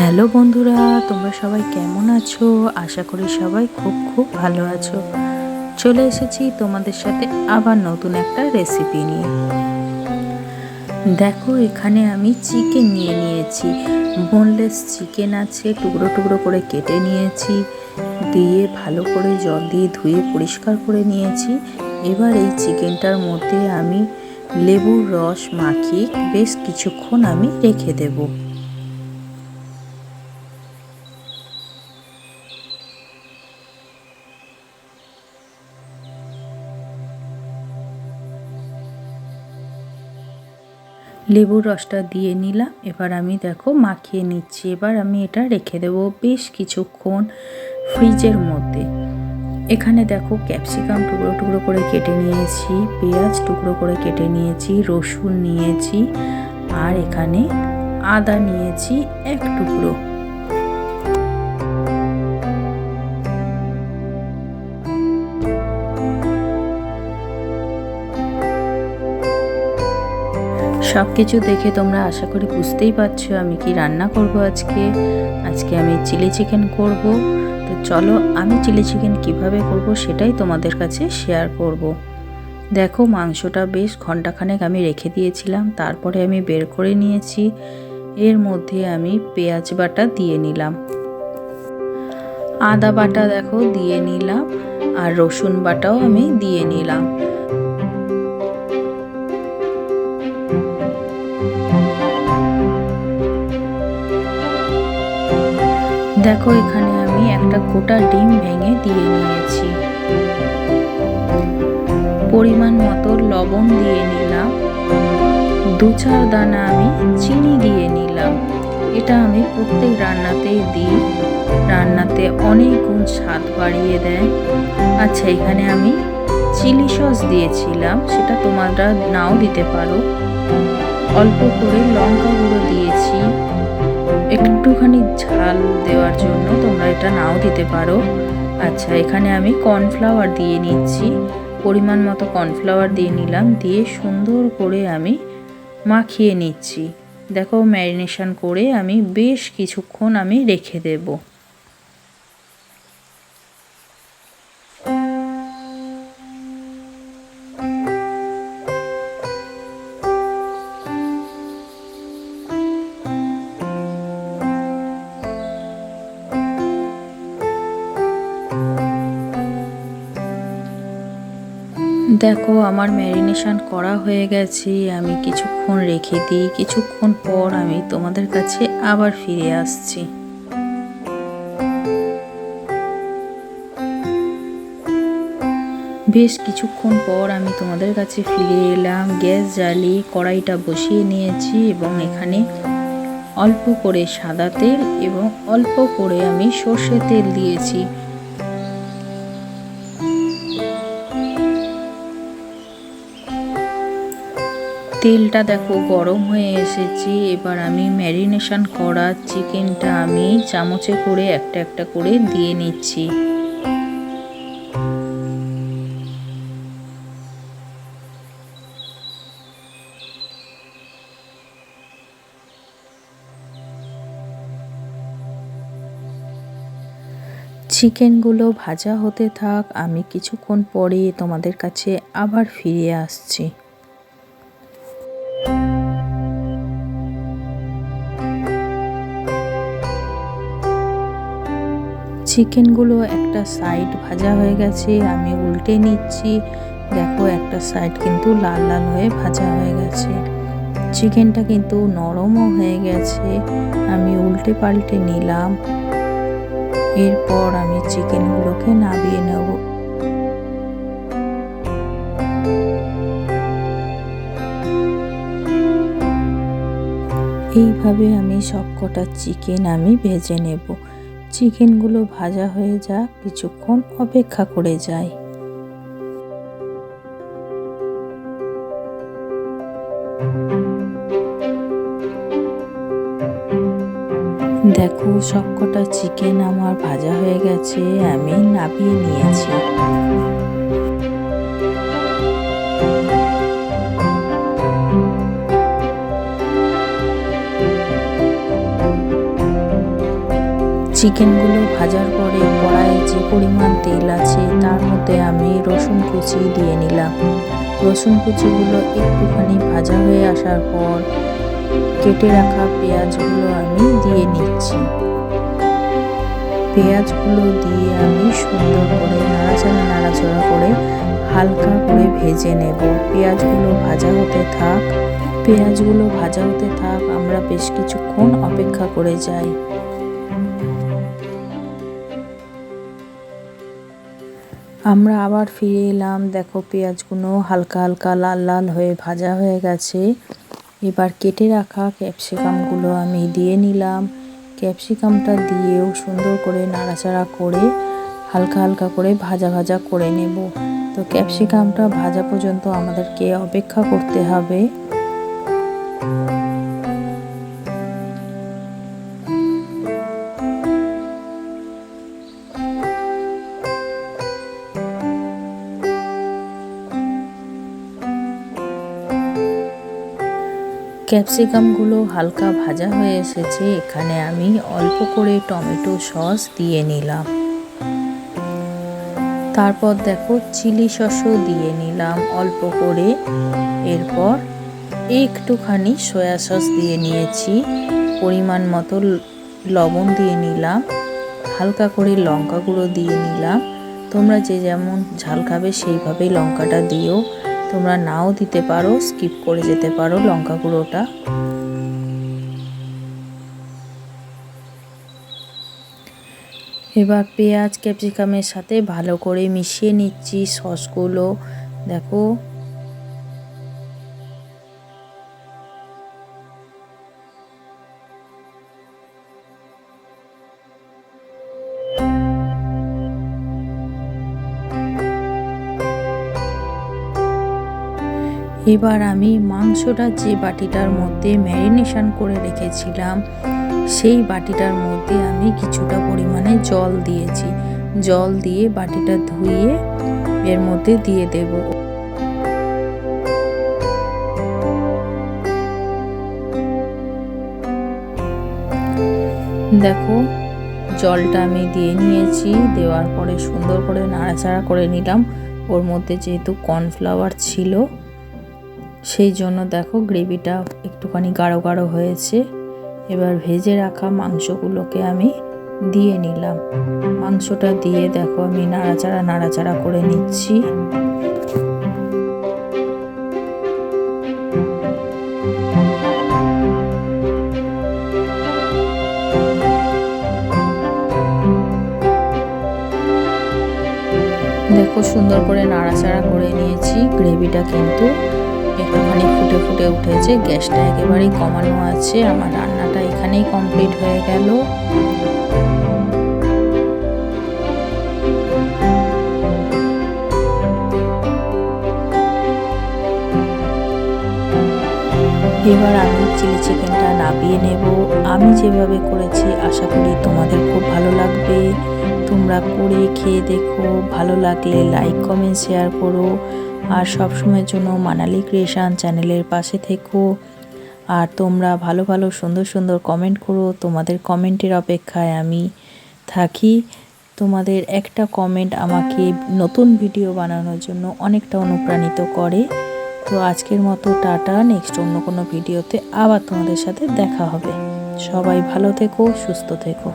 Hello বন্ধুরা, তোমরা সবাই কেমন আছো? আশা করি সবাই খুব খুব ভালো আছো। চলে এসেছি তোমাদের সাথে আবার নতুন একটা রেসিপি নিয়ে। দেখো, এখানে আমি চিকেন নিয়ে নিয়েছি। বোনলেস চিকেন আছে, টুকরো টুকরো করে কেটে নিয়েছি। দিয়ে ভালো করে জল দিয়ে ধুয়ে পরিষ্কার করে নিয়েছি। এবার এই চিকেনটার মধ্যে আমি লেবুর রস মাখিয়ে বেশ কিছুক্ষণ আমি রেখে দেবো। লেবুর রসটা দিয়ে নিলাম। এবার আমি দেখো মাখিয়ে নিচ্ছি। এবার আমি এটা রেখে দেবো বেশ কিছুক্ষণ ফ্রিজের মধ্যে। এখানে দেখো ক্যাপসিকাম টুকরো টুকরো করে কেটে নিয়েছি, পেঁয়াজ টুকরো করে কেটে নিয়েছি, রসুন নিয়েছি, আর এখানে আদা নিয়েছি এক টুকরো। সব কিছু দেখে তোমরা আশা করি বুঝতেই পারছ আমি কি রান্না করব আজকে। আজকে আমি চিলি চিকেন করব। তো চলো আমি চিলি চিকেন কীভাবে করব সেটাই তোমাদের কাছে শেয়ার করব। দেখো মাংসটা বেশ ঘন্টাখানেক আমি রেখে দিয়েছিলাম, তারপরে আমি বের করে নিয়েছি। এর মধ্যে আমি পেঁয়াজ বাটা দিয়ে নিলাম। আদা বাটা দেখো দিয়ে নিলাম, আর রসুন বাটাও আমি দিয়ে নিলাম। দেখো, এখানে আমি একটা গোটা ডিম ভেঙে দিয়ে নিয়েছি। পরিমাণ মতো লবণ দিয়ে নিলাম। দু চার দানা আমি চিনি দিয়ে নিলাম। এটা আমি প্রত্যেক রান্নাতেই দিই। রান্নাতে অনেক গুণ স্বাদ বাড়িয়ে দেয়। আচ্ছা এখানে আমি চিলি সস দিয়েছিলাম। সেটা তোমরা নাও দিতে পারো। অল্প করে লঙ্কা গুঁড়ো দিয়েছি। একটুখানি ঝাল দেওয়ার জন্য তোমরা এটা নাও দিতে পারো। আচ্ছা এখানে আমি কর্নফ্লাওয়ার দিয়ে নিচ্ছি। পরিমাণ মতো কর্নফ্লাওয়ার দিয়ে নিলাম, দিয়ে সুন্দর করে আমি মাখিয়ে নিচ্ছি। দেখো, ম্যারিনেশন করে আমি বেশ কিছুক্ষণ আমি রেখে দেবো। দেখো, আমার ম্যারিনেশন করা হয়ে গেছে, আমি কিছুক্ষণ রেখে দিই, কিছুক্ষণ পর আমি তোমাদের কাছে আবার ফিরে আসছি। বেশ কিছুক্ষণ পর আমি তোমাদের কাছে ফিরে এলাম, গ্যাস জ্বালিয়ে কড়াইটা বসিয়ে নিয়েছি এবং এখানে অল্প করে সাদা তেল এবং অল্প করে আমি সর্ষে তেল দিয়েছি। তেলটা দেখো গরম হয়ে এসেছে। এবার আমি ম্যারিনেশন করা চিকেনটা আমি চামচে করে একটা একটা করে দিয়ে নিচ্ছি। চিকেনগুলো ভাজা হতে থাক, আমি কিছুক্ষণ পরে তোমাদের কাছে আবার ফিরে আসছি। চিকেনগুলো একটা সাইড ভাজা হয়ে গেছে, আমি উল্টে নিচ্ছি। দেখো একটা সাইড কিন্তু লাল লাল হয়ে ভাজা হয়ে গেছে। চিকেনটা কিন্তু নরমও হয়ে গেছে, আমি উল্টে পাল্টে নিলাম। এরপর আমি চিকেনগুলোকে নাবিয়ে নেব। এইভাবে আমি সবকটা চিকেন আমি ভেজে নেব। চিকেনগুলো ভাজা হয়ে যাক, কিছুক্ষণ অপেক্ষা করে যাই। দেখো, সবকটা চিকেন আমার ভাজা হয়ে গেছে, আমি নাবিয়ে নিয়েছি। চিকেনগুলো ভাজার পরে কড়াইয়ে যে পরিমাণ তেল আছে তার মধ্যে আমি রসুন কুচি দিয়ে নিলাম। রসুন কুচিগুলো একটুখানি ভাজা হয়ে আসার পর কেটে রাখা পেঁয়াজগুলো আমি দিয়ে নিচ্ছি। পেঁয়াজগুলো দিয়ে আমি সুন্দর করে নাড়াচাড়া নাড়াচাড়া করে হালকা করে ভেজে নেব। পেঁয়াজগুলো ভাজা হতে থাক। পেঁয়াজগুলো ভাজা হতে থাক, আমরা বেশ কিছুক্ষণ অপেক্ষা করে যাই। আমরা আবার ফিরে এলাম। দেখো পেঁয়াজগুলো হালকা হালকা লাল লাল হয়ে ভাজা হয়ে গেছে। এবার কেটে রাখা ক্যাপসিকামগুলো আমি দিয়ে নিলাম। ক্যাপসিকামটা দিয়েও সুন্দর করে নাড়াচাড়া করে হালকা হালকা করে ভাজা ভাজা করে নেব। তো ক্যাপসিকামটা ভাজা পর্যন্ত আমাদেরকে অপেক্ষা করতে হবে। ক্যাপসিকামগুলো হালকা ভাজা হয়ে এসেছে, এখানে আমি অল্প করে টমেটো সস দিয়ে নিলাম। তারপর দেখো চিলি সসও দিয়ে নিলাম অল্প করে। এরপর একটুখানি সয়া সস দিয়ে নিয়েছি, পরিমাণ মতো লবণ দিয়ে নিলাম, হালকা করে লঙ্কা গুঁড়ো দিয়ে নিলাম। তোমরা যে যেমন ঝাল খাবে সেইভাবেই লঙ্কাটা দিও। তোমরা নাও দিতে পারো স্কিপ করে যেতে পারো লঙ্কা গুঁড়োটা। এবার পেঁয়াজ, ক্যাপসিকামের সাথে ভালো করে মিশিয়ে নিচ্ছি সসগুলো। দেখো এবার আমি মাংসটা যে বাটিটার মধ্যে ম্যারিনেশন করে রেখেছিলাম, সেই বাটিটার মধ্যে আমি কিছুটা পরিমাণে জল দিয়েছি। জল দিয়ে বাটিটা ধুয়ে এর মধ্যে দিয়ে দেব। দেখো, জলটা আমি দিয়ে নিয়েছি, দেওয়ার পরে সুন্দর করে নাড়াচাড়া করে নিলাম। ওর মধ্যে যেহেতু কর্নফ্লাওয়ার ছিল সেই জন্য দেখো গ্রেভিটা একটুখানি গাঢ় গাঢ় হয়েছে। এবার ভেজে রাখা মাংসগুলোকে আমি দিয়ে নিলাম। মাংসটা দিয়ে দেখো আমি নাড়াচাড়া নাড়াচাড়া করে নিচ্ছি। দেখো সুন্দর করে নাড়াচাড়া করে নিয়েছি। গ্রেভিটা কিন্তু একটুখানি ফুটে ফুটে উঠেছে, গ্যাসটা একেবারেই কমানো আছে, আমার রান্নাটা এখানেই কমপ্লিট হয়ে গেল। এবার আমি চিলি চিকেনটা নাবিয়ে নেব। আমি যেভাবে করেছি, আশা করি তোমাদের খুব ভালো লাগবে। তোমরা করে খেয়ে দেখো, ভালো লাগলে লাইক কমেন্ট শেয়ার করো। আর সবসময়ের জন্য মানালি ক্রিয়েশন চ্যানেলের পাশে থেকো। আর তোমরা ভালো ভালো, সুন্দর সুন্দর কমেন্ট করো। তোমাদের কমেন্টের অপেক্ষায় আমি থাকি। তোমাদের একটা কমেন্ট আমাকে নতুন ভিডিও বানানোর জন্য অনেকটা অনুপ্রাণিত করে। তো আজকের মতো টাটা। নেক্সট অন্য কোনো ভিডিওতে আবার তোমাদের সাথে দেখা হবে। সবাই ভালো থেকো, সুস্থ থেকো।